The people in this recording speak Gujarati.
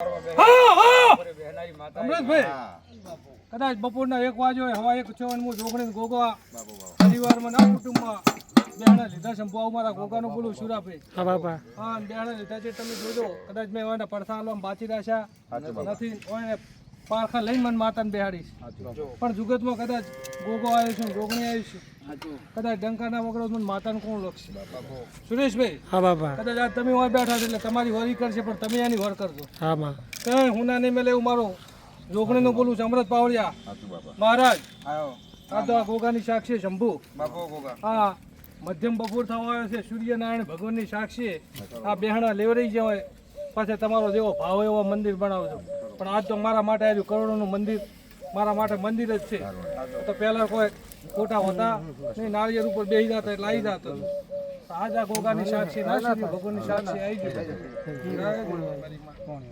હા હા. અમૃતભાઈ કદાચ બપોરના એક વાજો હોય હવા એક છ હું જોગણી ગોગા પરિવારમાં ના કુટુંબમાં બેહાણા લીધા છે ભાવ મારા ગોગાનું બોલું સુરાભાઈ હા બાપા. હા બેહાણા લીધા છે. તમે જોજો કદાચ મેં એના પડથા હાલવા બાચી રાખ્યા નથી પારખા લઈને મને માતાને બેહાડીશ. પણ જુગતમાં કદાચ ગોગો આવ્યો છું જોગણી આવી છું. કદાચ ડંકાના વગર મને માતાને કોણ લખશે? સુરેશભાઈ હા બાપા. કદાચ આજ તમે હોય બેઠા છો એટલે તમારી વરી કરશે પણ તમે એની વર કરજો. હા માં. કઈ હું ના નહીં મેલે એવું મારું જોગણીનું બોલું છું. અમૃત પાવડિયા મહારાજ આ તો આ ગોગાની સાક્ષી શંભુ. હા મધ્યમ બપોર થવા આવ્યો છે સૂર્યનારાયણ ભગવાનની સાક્ષી. આ બેહણા લેવરાઈ જવાય હોય. પાછા તમારો જેવો ભાવ એવો મંદિર બનાવજો. પણ આજ તો મારા માટે આવ્યું કરોડોનું મંદિર, મારા માટે મંદિર જ છે તો પહેલાં કોઈ ખોટા હોતા નહીં નાળિયેર ઉપર બેસી જતા એટલે આવી જતો આજ આ ગોગાની સાક્ષી ના ભગવાનની સાક્ષી આવી માં.